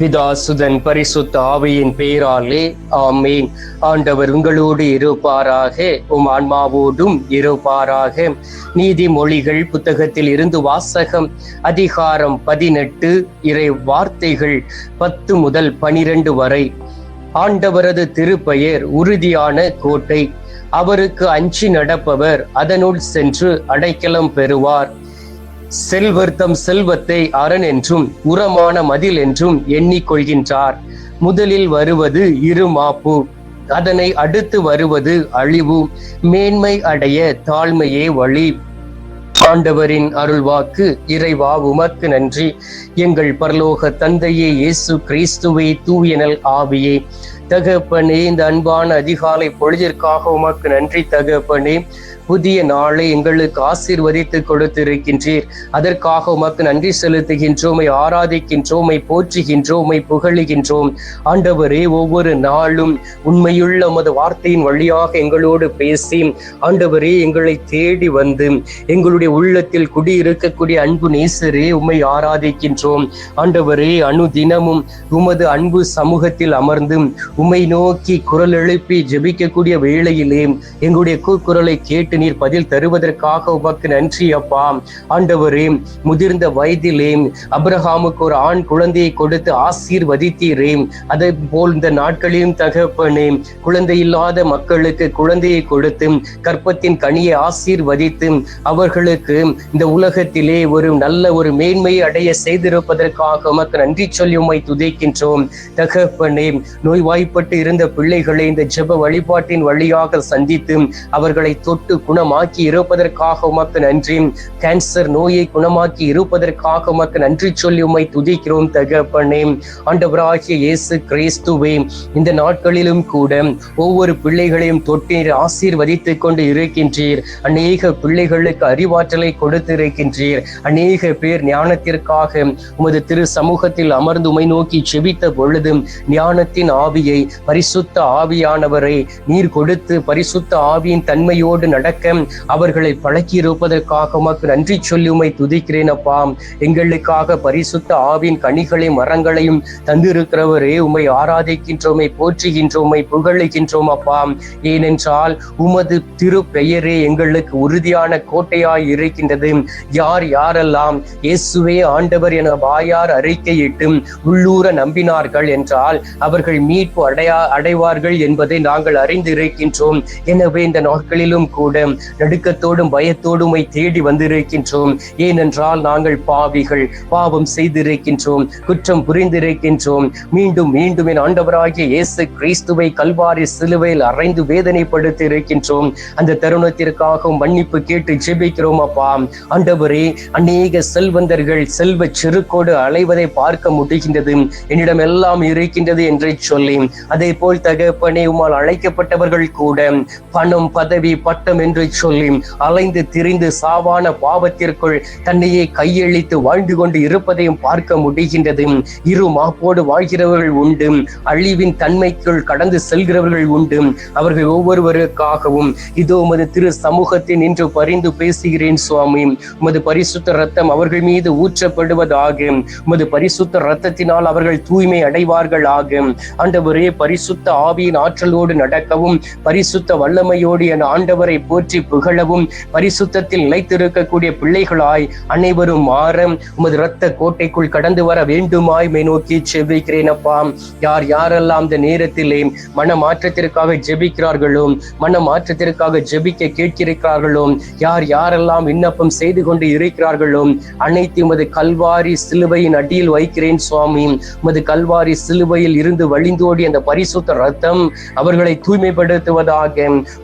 பிதாசுதன் பரிசுத்த ஆவியின் பெயராலே ஆமேன். ஆண்டவர் உங்களோடு இருப்பாராக உம் ஆன்மாவோடும் இருப்பாராக. நீதிமொழிகள் புத்தகத்தில் இருந்து வாசகம் அதிகாரம் பதினெட்டு இறை வார்த்தைகள் பத்து முதல் பனிரெண்டு வரை. ஆண்டவரது திருப்பெயர் உறுதியான கோட்டை. அவருக்கு அஞ்சி நடப்பவர் அதனுள் சென்று அடைக்கலம் பெறுவார். செல்வர்த்தம் செல்வத்தை அரண் என்றும் உரமான மதில் என்றும் எண்ணிக்கொள்கின்றார் முதலில் வருவது இருமாப்பு அதனை அடுத்து வருவது அழிவு. மேன்மை அடைய தாழ்மையே வழி. ஆண்டவரின் அருள்வாக்கு இறைவா உமக்கு நன்றி. எங்கள் பரலோக தந்தையே இயேசு கிறிஸ்துவை தூயனல் ஆவியே. தகப்பனே இந்த அன்பான அதிகாலை பொழுதிற்காக உமக்கு நன்றி தகப்பனே. புதிய நாளை எங்களுக்கு ஆசீர்வதித்து கொடுத்திருக்கின்றீர். அதற்காக உமக்கு நன்றி செலுத்துகின்றோமை ஆராதிக்கின்றோமை போற்றுகின்றோமை புகழுகின்றோம். ஆண்டவரே ஒவ்வொரு நாளும் உண்மையுள்ள உமது வார்த்தையின் வழியாக எங்களோடு பேசி ஆண்டவரே எங்களை தேடி வந்து எங்களுடைய உள்ளத்தில் குடியிருக்கக்கூடிய அன்பு நேசரே உம்மை ஆராதிக்கின்றோம். ஆண்டவரே அணுதினமும் உமது அன்பு சமூகத்தில் அமர்ந்து உம்மை நோக்கி குரல் எழுப்பி ஜெபிக்கக்கூடிய வேளையிலே எங்களுடைய கூக்குரலை கேட்டு நீர் பதில் தருவதற்காக உமக்கு நன்றி அப்பா. ஆண்டவரே முதிர்ந்த வயதிலே அப்ரஹாமுக்கு ஒரு ஆண் குழந்தையை கொடுத்து ஆசீர்வதித்தீரே. அதே போல் இந்த நாட்களையும் தகப்பனே குழந்தை இல்லாத மக்களுக்கு குழந்தையை கொடுத்து கற்பத்தின் கனியை ஆசீர்வதித்து அவர்களுக்கு இந்த உலகத்திலே ஒரு நல்ல ஒரு மேன்மையை அடைய செய்திருப்பதற்காக உமக்கு நன்றி சொல்லி உமை துதைக்கின்றோம். தகப்பனே நோய்வாய்ப்பட்டு இருந்த பிள்ளைகளை இந்த ஜெப வழிபாட்டின் வழியாக சந்தித்து அவர்களை தொட்டு குணமாக்கி இருப்பதற்காக உமக்கு நன்றி. கேன்சர் நோயை குணமாக்கி இருப்பதற்காக உமக்கு நன்றி சொல்லி உம்மை துதிக்கிறோம் தகப்பனே. ஆண்டவராகிய இயேசு கிறிஸ்துவே இந்த நாட்களிலும் கூட ஒவ்வொரு பிள்ளைகளையும் தொட்டீர் ஆசீர்வதித்துக் கொண்டு இருக்கின்றீர். அநேக பிள்ளைகளுக்கு அறிவாற்றலை கொடுத்திருக்கின்றீர். அநேக பேர் ஞானத்திற்காக உமது திரு சமூகத்தில் அமர்ந்து உமை நோக்கி செபித்த பொழுதும் ஞானத்தின் ஆவியை பரிசுத்த ஆவியானவரை நீர் கொடுத்து பரிசுத்த ஆவியின் தன்மையோடு நட நடக்க அவர்களை பழக்கி இருப்பதற்காக உமக்கு நன்றி சொல்லி உமை துதிக்கிறேன் அப்பா. எங்களுக்காக பரிசுத்த ஆவின் கனிகளையும் மரங்களையும் தந்திருக்கிறவரே உமை ஆராதிக்கின்றோமை போற்றுகின்றோமை புகழுகின்றோம் அப்பா. ஏனென்றால் உமது திரு பெயரே எங்களுக்கு உறுதியான கோட்டையாய் இருக்கின்றது. யார் யாரெல்லாம் இயேசுவே ஆண்டவர் என வாயார் அறிக்கையிட்டு உள்ளூர நம்பினார்கள் என்றால் அவர்கள் மீட்பு அடையா அடைவார்கள் என்பதை நாங்கள் அறிந்து இருக்கின்றோம் எனவே இந்த நாட்களிலும் கூட நடுக்கத்தோடும் பயத்தோடும் தேடி வந்திருக்கின்றோம். ஏனென்றால் நாங்கள் பாவிகள் பாவம் செய்திருக்கின்றோம் குற்றம் புரிந்திருக்கின்றோம். மீண்டும் மீண்டும் என் ஆண்டவராகிய இயேசு கிறிஸ்துவை கல்வாரி சிலுவையில் அரைந்து வேதனைப்படுத்தி இருக்கின்றோம் அந்த தருணத்திற்காக மன்னிப்பு கேட்டு ஜெபிக்கிறோம் அப்பா. ஆண்டவரே அநேக செல்வந்தர்கள் செல்வ செருக்கோடு அலைவதை பார்க்க முடிகின்றது. என்னிடம் எல்லாம் இருக்கின்றது என்று சொல்லி அதே போல் தகப்பனே உமால் அழைக்கப்பட்டவர்கள் கூட பணம் பதவி பட்டம் என்று சொல்லி அலைந்து திரிந்து சாவான பாவத்திற்குள் தன்னையே கையளித்து வாழ்ந்து கொண்டு இருப்பதையும் பார்க்க முடிகின்றது. இரு மாப்போடு வாழ்கிறவர்கள் உண்டு. அழிவின் தன்மைக்குள் கடந்து செல்கிறவர்கள் உண்டு. அவர்கள் ஒவ்வொருவருக்காகவும் இதோ உமது திரு சமூகத்தில் நின்று பரிந்து பேசுகிறேன் சுவாமி. உமது பரிசுத்த ரத்தம் அவர்கள் மீது ஊற்றப்படுவதாக. உமது பரிசுத்த ரத்தத்தினால் அவர்கள் தூய்மை அடைவார்கள் ஆகும் ஆண்டவரே பரிசுத்த ஆவியின் ஆற்றலோடு நடக்கவும் பரிசுத்த வல்லமையோடு என் ஆண்டவரை போற்றி புகழவும் பரிசுத்தத்தில் நிலைத்திருக்கக்கூடிய பிள்ளைகளாய் அனைவரும் மாற உமது இரத்த கோட்டைக்குள் கடந்து வர வேண்டுமாய் மை நோக்கி செபிக்கிறேன் அப்பா. யார் யாரெல்லாம் இந்த நேரத்திலே மன மாற்றத்திற்காக ஜெபிக்கிறார்களோ மன மாற்றத்திற்காக ஜெபிக்க கேட்கிறார்களோ யார் யாரெல்லாம் விண்ணப்பம் செய்து கொண்டு இருக்கிறார்களோ அனைத்து உமது கல்வாரி சிலுவையின் அடியில் வைக்கிறேன் சுவாமி. உமது கல்வாரி சிலுவையில் இருந்து வழிந்தோடி அந்த பரிசுத்த ரத்தம் அவர்களை தூய்மைப்படுத்துவதாக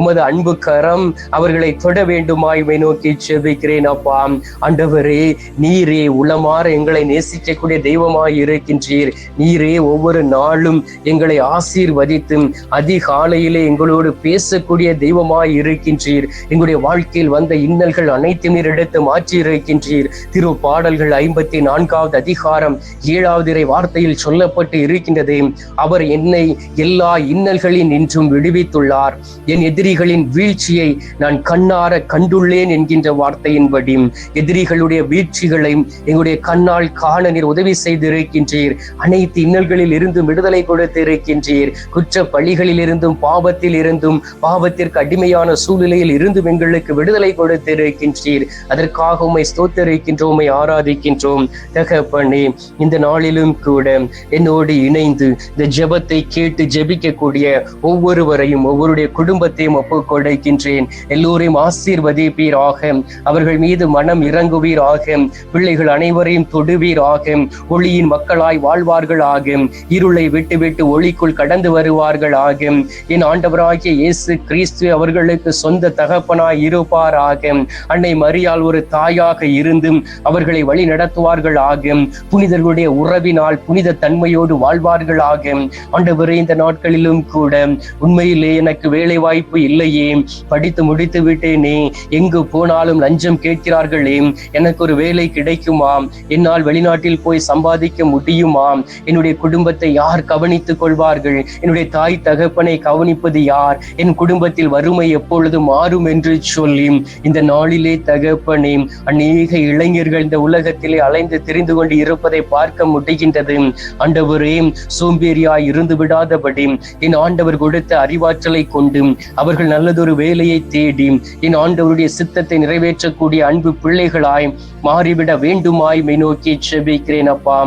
உமது அன்பு கரம் அவர்களை தொட வேண்டுமாய் நோக்கி செபிக்கிறேன் அப்பா. ஆண்டவரே நீரே உளமாற எங்களை நேசிக்கக்கூடிய தெய்வமாய் இருக்கின்றீர். நீரே ஒவ்வொரு நாளும் எங்களை ஆசீர்வதித்து அதிகாலையிலே எங்களோடு பேசக்கூடிய தெய்வமாய் இருக்கின்றீர். எங்களுடைய வாழ்க்கையில் வந்த இன்னல்கள் அனைத்தும் நீர் எடுத்து மாற்றி இருக்கின்றீர். திரு பாடல்கள் ஐம்பத்தி நான்காவது அதிகாரம் ஏழாவது இறை வார்த்தையில் சொல்லப்பட்டு இருக்கின்றது. அவர் என்னை என்னை எல்லா இன்னல்களின் நின்றும் விடுவித்துள்ளார். என் எதிரிகளின் வீழ்ச்சியை நான் கண்ணார கண்டுள்ளேன் என்கின்ற வார்த்தையின்படி எதிரிகளுடைய வீழ்ச்சிகளை எங்களுடைய கண்ணால் காண நீர் உதவி செய்திருக்கின்றீர். அனைத்து இன்னல்களில் இருந்தும் விடுதலை கொடுத்து இருக்கின்றீர் குற்ற பழிகளில் இருந்தும் பாவத்தில் இருந்தும் பாவத்திற்கு அடிமையான சூழ்நிலையில் இருந்தும் எங்களுக்கு விடுதலை கொடுத்து இருக்கின்றீர் அதற்காக உம்மை ஸ்தோத்தரிக்கின்றோம் உம்மை ஆராதிக்கின்றோம். தகப்பனே இந்த நாளிலும் கூட என்னோடு இணைந்து இந்த ஜெபத்தை கேட்டு ஜெபிக்கக்கூடிய ஒவ்வொருவரையும் ஒவ்வொருடைய குடும்பத்தையும் ஒப்புக்கொடைக்கின்றேன். எல்லோரையும் ஆசீர்வதிப்பீராக. அவர்கள் மீது மனம் இறங்குவீராக. பிள்ளைகள் அனைவரையும் தொடுவீராக. ஒளியின் மக்களாய் வாழ்வார்கள் ஆகும் இருளை விட்டு விட்டு ஒளிக்குள் கடந்து வருவார்கள் ஆகும் என் ஆண்டவராகிய இயேசு கிறிஸ்து அவர்களுக்கு சொந்த தகப்பனாய் இருப்பாராக. அன்னை மரியால் ஒரு தாயாக இருந்தும் அவர்களை வழி நடத்துவார்கள் ஆகும் புனிதர்களுடைய உறவினால் புனித தன்மையோடு வாழ்வார்கள் ஆகும் ஆண்டவரே இந்த நாட்களிலும் கூட உண்மையிலே எனக்கு வேலை வாய்ப்பு இல்லையே. படித்து முடித்து விட்டேனே எங்கு போனாலும் லஞ்சம் கேட்கிறார்களே. எனக்கு ஒரு வேலை கிடைக்குமா என்னால் வெளிநாட்டில் போய் சம்பாதிக்க முடியுமா என்னுடைய குடும்பத்தை யார் கவனித்துக் கொள்வார்கள்? என்னுடைய தாய் தகப்பனை கவனிப்பது யார்? என் குடும்பத்தில் வறுமை எப்பொழுது மாறும் என்று சொல்லி இந்த நாளிலே தகப்பனே அநேக இளைஞர்கள் இந்த உலகத்திலே அலைந்து தெரிந்து கொண்டு இருப்பதை பார்க்க முடிகின்றது. ஆண்டவரே சோம்பேறியாய் இருந்து விடாதபடி என் ஆண்டவர் கொடுத்த அறிவாற்றலை கொண்டு அவர்கள் நல்லதொரு வேலையை தேடி என் ஆண்டவருடைய சித்தத்தை நிறைவேற்றக்கூடிய அன்பு பிள்ளைகளாய் மாறிவிட வேண்டுமாய் மை நோக்கி செபிக்கிறேன் அப்பா.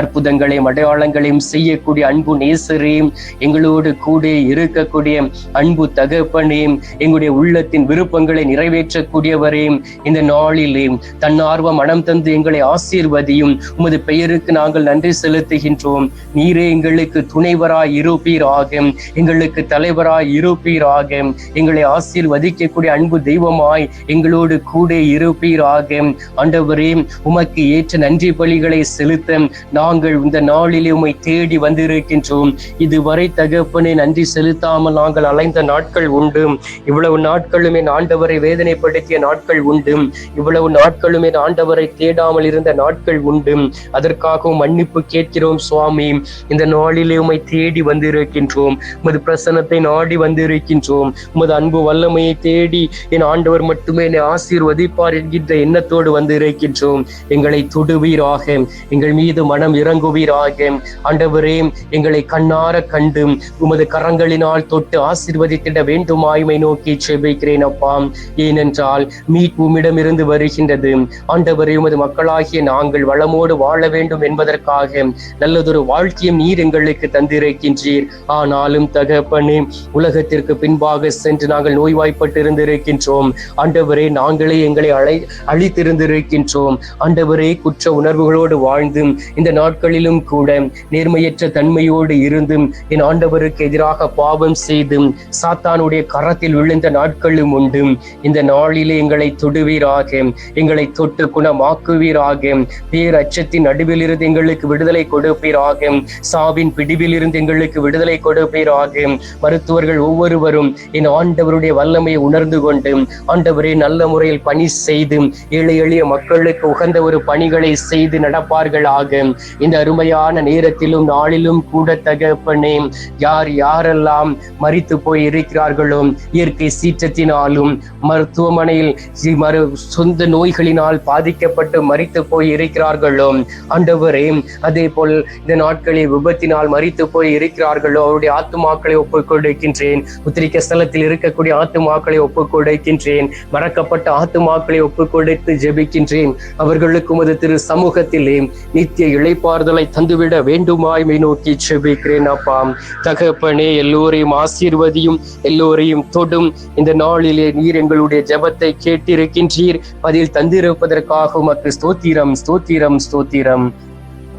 அற்புதங்களையும் அடையாளங்களையும் செய்யக்கூடிய அன்பு நேசரையும் எங்களோடு கூட இருக்கக்கூடிய அன்பு தகப்பனையும் எங்களுடைய உள்ளத்தின் விருப்பங்களை நிறைவேற்றக்கூடியவரையும் இந்த நாளிலே தன்னார்வ மனம் தந்து எங்களை ஆசீர்வதியும். உமது பெயருக்கு நாங்கள் நன்றி செலுத்துகின்றோம். நீரே எங்களுக்கு துணைவராய் இருப்பீராக எங்களுக்கு தலைவராய் இருப்பீராக எங்களை ஆசீர்வதிக்கக்கூடிய அன்பு தெய்வமாய் எங்களோடு கூட இருப்பீராக. ஆண்டவரே உமக்கு ஏற்ற நன்றி பலிகளை செலுத்த நாங்கள் இந்த நாளிலே உமை தேடி வந்திருக்கின்றோம். இதுவரை தகப்பனே நன்றி செலுத்தாமல் நாங்கள் அலைந்த நாட்கள் உண்டு. இவ்வளவு நாட்களுமே ஆண்டவரை வேதனைப்படுத்திய நாட்கள் உண்டு. இவ்வளவு நாட்களுமே ஆண்டவரை தேடாமல் இருந்த நாட்கள் உண்டு. அதற்காகவும் மன்னிப்பு கேட்கிறோம் சுவாமி. இந்த நாளிலே உமை தேடி வந்திருக்கின்றோம். உமது பிரசனத்தை நாடி வந்திருக்கின்றோம். உமது அன்பு வல்லமையை தேடி என் ஆண்டவர் மட்டுமே என்னை ஆசீர்வதிப்பார் என்கின்ற எண்ணத்தோடு வந்திருக்கின்றோம் எங்களை தொடுவீராக. எங்கள் மீது மனம் இறங்குவீராக. ஆண்டவரே எங்களை கண்ணார கண்டு உமது கரங்களினால் தொட்டு ஆசீர்வதித்திட வேண்டுமாய்மை நோக்கி செபிக்கிறேன் அப்பா. ஏனென்றால் மீட் உம்மிடமிருந்து வருகின்றது. ஆண்டவரே உமது மக்களாகிய நாங்கள் வளமோடு வாழ வேண்டும் என்பதற்காக நல்லதொரு வாழ்க்கையும் நீர் எங்களுக்கு தந்திருக்கின்றீர். ஆனாலும் தகப்பனே உலகத்திற்கு பின்பாக சென்று நாங்கள் நோய்வாய்ப்பட்டு இருந்திருக்கின்றோம் ஆண்டவரே நாங்களே எங்களை அழை அழித்திருந்திருக்கின்றோம். ஆண்டவரே குற்ற உணர்வுகளோடு வாழ்ந்தும் இந்த நாட்களிலும் கூட நேர்மையற்ற தன்மையோடு இருந்தும் என் ஆண்டவருக்கு எதிராக பாவம் செய்தும் சாத்தானுடைய கரத்தில் விழுந்த நாட்களும் உண்டு இந்த நாளிலே எங்களை தொடுவீராக எங்களை தொட்டு குணமாக்குவீராக பேர் அச்சத்தின் நடுவில் இருந்து எங்களுக்கு விடுதலை கொடுப்பீராக சாவின் பிடிவில் இருந்து எங்களுக்கு விடுதலை கொடுப்பீராக. மருத்துவர்கள் ஒவ்வொருவரும் என் ஆண்டவருடைய வல்லமையை உணர்ந்து கொண்டு ஆண்டவரே நல்ல முறையில் பணி செய்து ஏழை எளிய மக்களுக்கு உகந்த ஒரு பணிகளை செய்து நடப்பார்களாக. இந்த அருமையான நேரத்திலும் நாளிலும் கூட தகப்பனே யார் யாரெல்லாம் மறித்து போய் இருக்கிறார்களோ இயற்கை சீற்றத்தினாலும் மருத்துவமனையில் சி- சொந்த நோய்களினால் பாதிக்கப்பட்டு மறித்து போய் இருக்கிறார்களோ ஆண்டவரே அதே போல் இந்த நாட்களில் விபத்தினால் மறித்து போய் இருக்கிறார்களோ அவருடைய ஆத்துமாக்களை ஒப்புக் கொடுக்கின்றேன் உத்திரிக்க ஸ்தலத்தில் இருக்கக்கூடிய ஆத்துமாக்களை ஒப்புக் கொடுக்கின்றேன் மறக்கப்பட்ட ஆத்துமாக்களை ஒப்புக் கொடுத்து ஜெபிக்கின்றேன். அவர்களுக்கு உமது திரு சமூகத்திலே நித்திய இளைப்பாறுதலை தந்துவிட வேண்டுமாய்மை நோக்கி ஜெபிக்கிறேன் அப்பா. தகப்பனே எல்லோரையும் ஆசீர்வதியும் எல்லோரையும் தொடும். இந்த நாளிலே நீர் எங்களுடைய ஜபத்தை கேட்டிருக்கின்றீர். பதில் தந்திருப்பதற்காக உமக்கு ஸ்தோத்திரம் ஸ்தோத்திரம் ஸ்தோத்திரம்.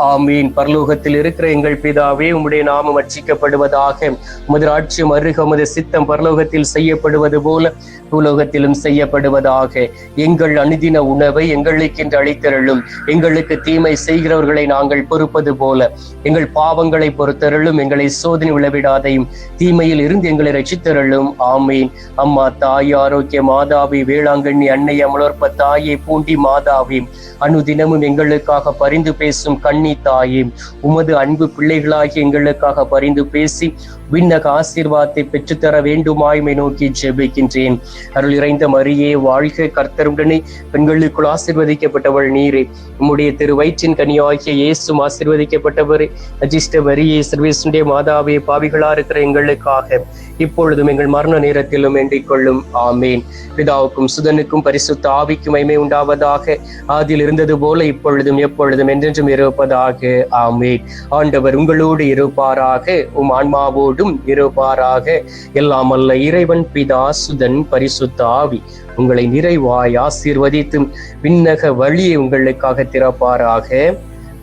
ஆமீன். பரலோகத்தில் இருக்கிற எங்கள் பிதாவே உம்முடைய நாமம் அர்ச்சிக்கப்படுவதாக. உமது ராட்சியம் அருக உமது சித்தம் பரலோகத்தில் செய்யப்படுவது போல பூலோகத்திலும் செய்யப்படுவதாக. எங்கள் அனுதின உணவை எங்களுக்கென்று அளித்தருளும். எங்களுக்கு தீமை செய்கிறவர்களை நாங்கள் பொறுப்பது போல. எங்கள் பாவங்களை பொறுத்தருளும். எங்களை சோதனை விளவிடாதையும் தீமையில் இருந்து எங்களை ரட்சித்தருளும். ஆமீன். அம்மா தாய் ஆரோக்கிய மாதாவி வேளாங்கண்ணி அன்னை அமலோற்ப தாயை பூண்டி மாதாவி. அனுதினமும் எங்களுக்காக பரிந்து பேசும் கண்ணி தாயே உமது அன்பு பிள்ளைகளாகி எங்களுக்காக பரிந்து பேசி விண்ணக ஆசீர்வாதத்தை பெற்றுத்தர வேண்டுமாய்மை நோக்கி ஜெபிக்கின்றேன். அருள் இறைந்த மரியே வாழ்க கர்த்தருடனே. பெண்களுக்குள் ஆசீர்வதிக்கப்பட்டவள் நீரே. உம்முடைய திரு வயிற்றின் கனியாகிய இயேசும் ஆசீர்வதிக்கப்பட்டவரே. அஜிஷ்ட வரியே சர்வேசுடைய மாதாவே பாவிகளா இருக்கிற எங்களுக்காக இப்பொழுதும் எங்கள் மரண நேரத்திலும் வேண்டிக் கொள்ளும் ஆமேன். பிதாவுக்கும் சுதனுக்கும் பரிசுத்த ஆவிக்கும் மைமை உண்டாவதாக. ஆதியில் இருந்தது போல இப்பொழுதும் எப்பொழுதும் என்றென்றும் இருப்பதாக. ஆமேன். ஆண்டவர் உங்களோடு இருப்பாராக. உம் ஆன்மாவோடு ஆன்மாவோடும் இருப்பாராக எல்லாம் அல்ல இறைவன் பிதா சுதன் பரிசுத்த ஆவி. உங்களை நிறைவாய் ஆசீர்வதித்தும் விண்ணக வழியை உங்களுக்காக திறப்பாராக.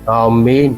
ஆமேன்.